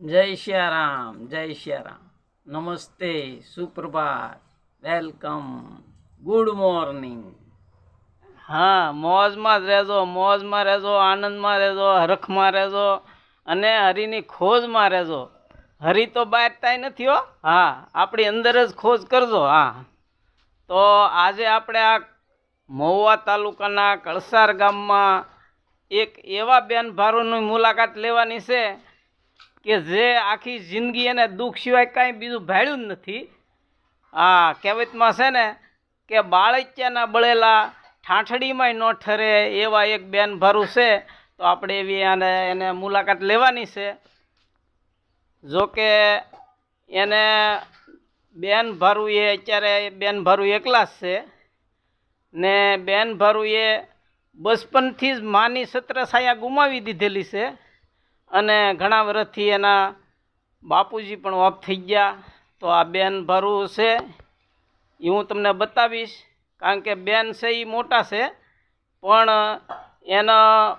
જય સિયારામ જય સિયારામ નમસ્તે, સુપ્રભાત, વેલકમ, ગુડ મોર્નિંગ. હા, મોજમાં જ રહેજો, મોજમાં રહેજો, આનંદમાં રહેજો, હરખમાં રહેજો અને હરિની ખોજમાં રહેજો. હરી તો બહાર તાય નથી હો. હા, આપણી અંદર જ ખોજ કરજો, હા. તો આજે આપણે આ મહુવા તાલુકાના કળસાર ગામમાં એક એવા બેન ભારોની મુલાકાત લેવાની છે કે જે આખી જિંદગી એને દુઃખ સિવાય કાંઈ બીજું ભાડ્યું જ નથી. આ કહેવતમાં છે ને કે બાળક્યાના બળેલા ઠાંઠડીમાંય ન ઠરે એવા એક બેન ભરું છે, તો આપણે એવી આને એને મુલાકાત લેવાની છે. જો કે એને બેન ભારું એ અત્યારે બેન ભારું એકલા જ છે ને બેન ભારું એ બચપનથી જ માની સત્ર છાયા ગુમાવી દીધેલી છે. અને ઘણા વર્ષથી એના બાપુજી પણ ઓફ થઈ ગયા. તો આ બેન ભરું છે. એ હું તમને બતાવીશ. કારણ કે બેન છે એ મોટા છે. પણ એના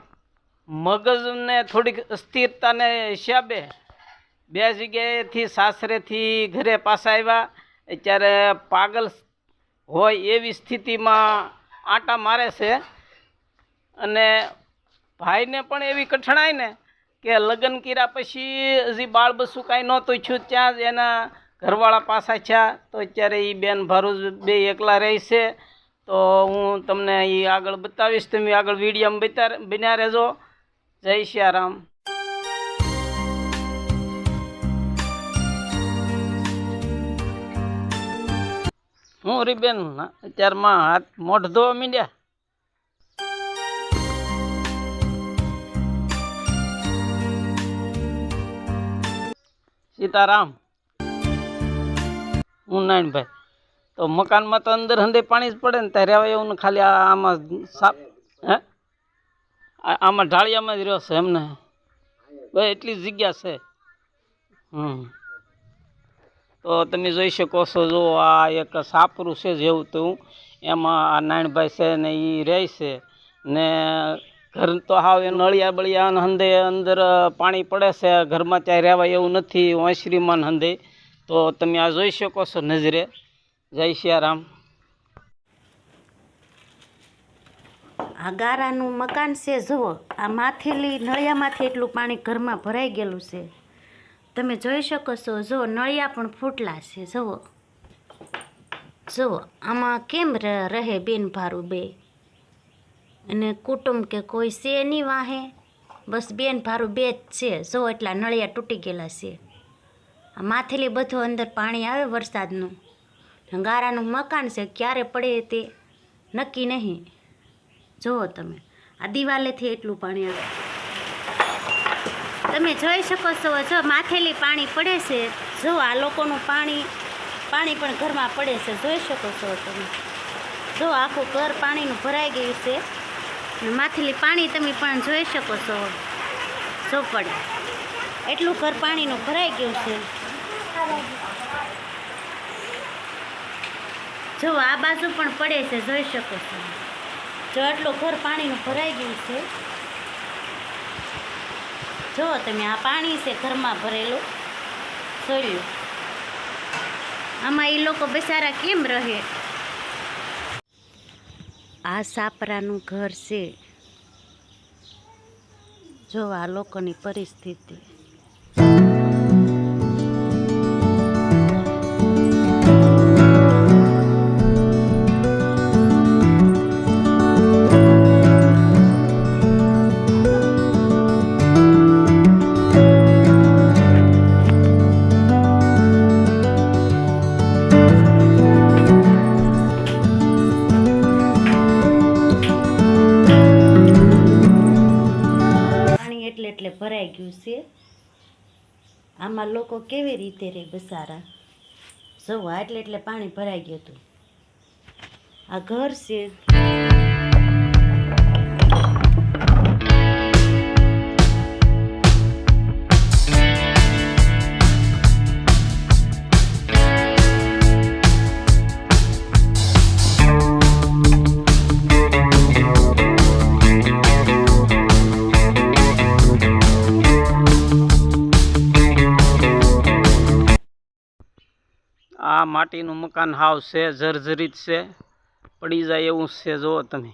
મગજને થોડીક અસ્થિરતાને હિસાબે બે જગ્યાએથી સાસરેથી ઘરે પાછા આવ્યા. અત્યારે પાગલ હોય એવી સ્થિતિમાં આંટા મારે છે. અને ભાઈને પણ એવી કઠણાઈ ને કે લગ્ન કર્યા પછી હજી બાળ બસું કાંઈ નહોતું છું ત્યાં જ એના ઘરવાળા પાસા છે તો અત્યારે એ બેન ભરૂચ બે એકલા રહે છે. તો હું તમને એ આગળ બતાવીશ, તમે આગળ વિડીયોમાં બતા બન્યા રહેજો. જય સિયારામ. હું રીબેન અત્યારમાં હાથ મોઢ ધોવા મીડ્યા. સીતારામ. હું નારાયણભાઈ તો મકાનમાં તો અંદર હંદે પાણી જ પડે ને ત્યારે હવે એવું ખાલી આમાં સાપ હે? આમાં ઢાળિયામાં જ રહ્યો છે એમને. બસ એટલી જગ્યા છે. હમ. તો તમે જોઈ શકો છો, જો આ એક સાપરું છે જેવું તેવું. એમાં આ નાયણભાઈ છે ને એ રહે છે ને ઘર તો હાવ એ નળિયા બળિયા હંદે અંદર પાણી પડે છે. ઘરમાં ત્યાં રહેવાય એવું નથી. ઓસરીમાં શ્રીમાન હંદે. તો તમે આ જોઈ શકો છો નજરે. જય સિયારામ. આ ગારાનું મકાન છે, જુઓ. આ માથેલી નળિયામાંથી એટલું પાણી ઘરમાં ભરાઈ ગયેલું છે. તમે જોઈ શકો છો, જુઓ, નળિયા પણ ફૂટલા છે, જુઓ. જુઓ, આમાં કેમ રહે બેન ભારું બે? અને કુટુંબ કે કોઈ છે નહીં વાહે, બસ બેન ભારું બે જ છે. જો એટલા નળિયા તૂટી ગયેલા છે. આ માથેલી બધું અંદર પાણી આવે વરસાદનું. ગારાનું મકાન છે, ક્યારે પડે તે નક્કી નહીં. જુઓ તમે, આ દિવાલેથી એટલું પાણી આવે. તમે જોઈ શકો છો, જો માથેલી પાણી પડે છે, જો આ લોકોનું પાણી પાણી પણ ઘરમાં પડે છે. જોઈ શકો છો તમે. જો આખું ઘર પાણીનું ભરાઈ ગયું છે. માથેલી પાણી તમે પણ જોઈ શકો છો. ચોપડ એટલું ઘર પાણીનું ભરાઈ ગયું છે. જો આ બાજુ પણ પડે છે, જોઈ શકો છો. જો આટલું ઘર પાણીનું ભરાઈ ગયું છે. જો તમે આ પાણી છે ઘરમાં ભરેલું લો. આમાં એ લોકો બેસારા કેમ રહે? આ સાપરાનું ઘર છે. જો આ લોકોની પરિસ્થિતિ છે? આમાં લોકો કેવી રીતે રે બસારા? જવા એટલે એટલે પાણી ભરાઈ ગયું હતું. આ ઘર છે. માટીનું મકાન હાવ છે, જર્જરિત છે. પડી જાય એવું છે, જુઓ તમે.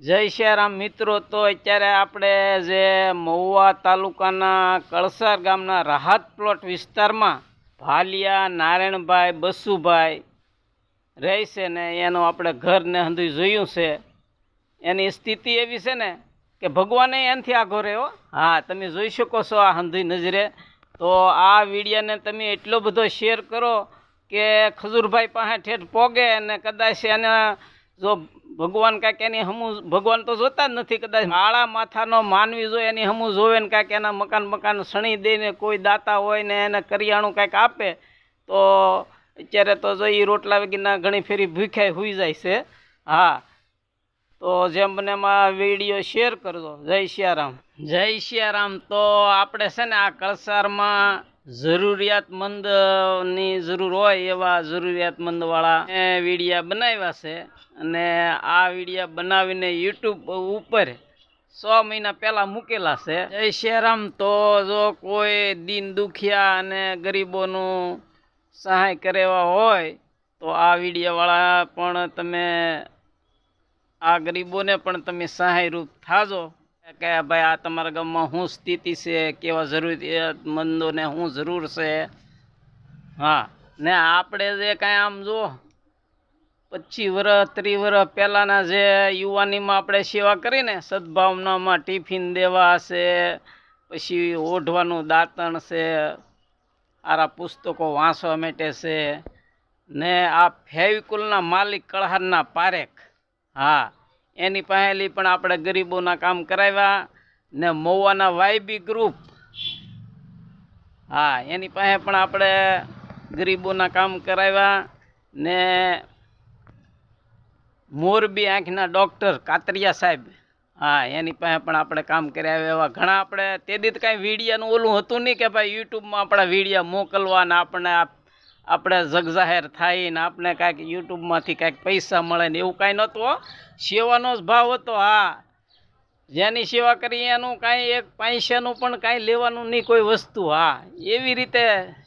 જય શ્યારામ મિત્રો, તો અત્યારે આપણે જે મહુવા તાલુકાના કળસાર ગામના રાહત પ્લોટ વિસ્તારમાં ભાલિયા, નારાયણભાઈ, બસુભાઈ રહે છે ને, એનું આપણે ઘરને હંધું જોયું છે. એની સ્થિતિ એવી છે ને કે ભગવાને એનાથી આઘો રહ્યો હા. તમે જોઈ શકો છો આ હંધી નજરે. તો આ વિડીયોને તમે એટલો બધો શેર કરો કે ખજૂરભાઈ પાસે ઠેઠ પોગે અને કદાચ એને જો ભગવાન કાંઈક એની હમું ભગવાન તો જોતા જ નથી, કદાચ આળા માથાનો માનવી જોઈએ એની હમું જોવે ને કાંઈક એના મકાન મકાન સણી દઈને કોઈ દાતા હોય ને એને કરિયાણું કાંઈક આપે, તો અત્યારે તો જો એ રોટલા વગીના ઘણી ફેરી ભૂખ્યાય હોઈ જાય છે. હા તો જેમ એમાં વીડિયો શેર કરજો. જય સિયારામ જય સિયારામ તો આપણે છે ને આ કળસારમાં જરૂરિયાતમંદની જરૂર હોય એવા જરૂરિયાતમંદવાળા વિડીયા બનાવ્યા છે. અને આ વિડીયા બનાવીને યુટ્યુબ ઉપર સો મહિના પહેલાં મૂકેલા છે. જય સિયારામ તો જો કોઈ દિન દુખિયા અને ગરીબોનું સહાય કરેવા હોય તો આ વિડીયોવાળા પણ તમે આ ગરીબોને પણ તમે સહાયરૂપ થાજો. કે ભાઈ આ તમારા ગામમાં શું સ્થિતિ છે, કેવા જરૂરિયાતમંદોને શું જરૂર છે? હા, ને આપણે જે કાંઈ આમ જો પચીસ વર્ષ ત્રીસ વર્ષ પહેલાંના જે યુવાનીમાં આપણે સેવા કરીને સદભાવનામાં ટિફિન દેવા છે પછી ઓઢવાનું દાંતણ છે, આરા પુસ્તકો વાંચવા માટે છે, ને આ ફેવિકુલના માલિક કળહારના પારેખ. હા, એની પાસેલી પણ આપણે ગરીબોના કામ કરાવ્યા ને મહુવાના વાયબી ગ્રુપ હા, એની પાસે પણ આપણે ગરીબોના કામ કરાવ્યા ને મોરબી આંખના ડૉક્ટર કાતરિયા સાહેબ. હા, એની પાસે પણ આપણે કામ કર્યા એવા ઘણા આપણે. તે દી કાંઈ વિડીયાનું ઓલું હતું નહીં કે ભાઈ યુટ્યુબમાં આપણા વિડીયા મોકલવા ને આપણે આ- આપણે જગજાહેર થાય ને આપણે કાંઈક યુટ્યુબમાંથી કાંઈક પૈસા મળે ને એવું કાંઈ નહોતું સેવાનો જ ભાવ હતો હા જેની સેવા કરી એનું કાંઈ એક પૈસાનું પણ કાંઈ લેવાનું નહીં કોઈ વસ્તુ, હા. એવી રીતે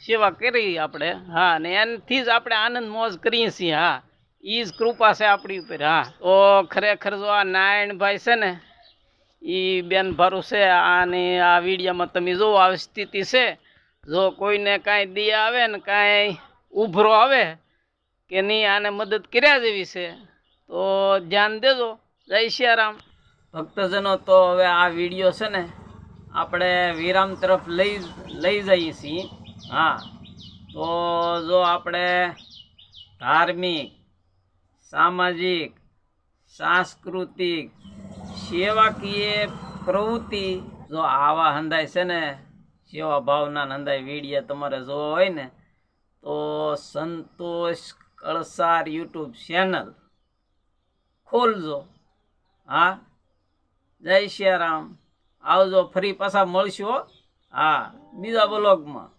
સેવા કરી આપણે, હા, ને એનાથી જ આપણે આનંદ મોજ કરીએ છીએ, હા. એ જ કૃપા છે આપણી ઉપર, હા. તો ખરેખર જો આ નારાયણભાઈ છે ને એ બેન ભરું છે, આની આ વિડીયામાં તમે જુઓ આવી સ્થિતિ છે. જો કોઈને કાંઈ દી આવે ને કાંઈ ઉભરો આવે કે નહીં, આને મદદ કર્યા જેવી છે, તો ધ્યાન દેજો. જય સિયારામ ભક્તજનો, તો હવે આ વીડિયો છે ને, આપણે વિરામ તરફ લઈ લઈ જઈએ છીએ. હા, તો જો આપણે ધાર્મિક, સામાજિક, સાંસ્કૃતિક, સેવાકીય પ્રવૃત્તિ જો આવા હંધાય છે ને, સેવા ભાવના હંધાય વીડિયા તમારે જોવા હોય ને તો સંતોષ કળસાર યુટ્યુબ ચેનલ ખોલજો. હા, જય શ્રી રામ આવજો, ફરી પાછા મળશું હા. બીજા બ્લોગમાં.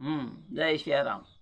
હમ, જય સિયારામ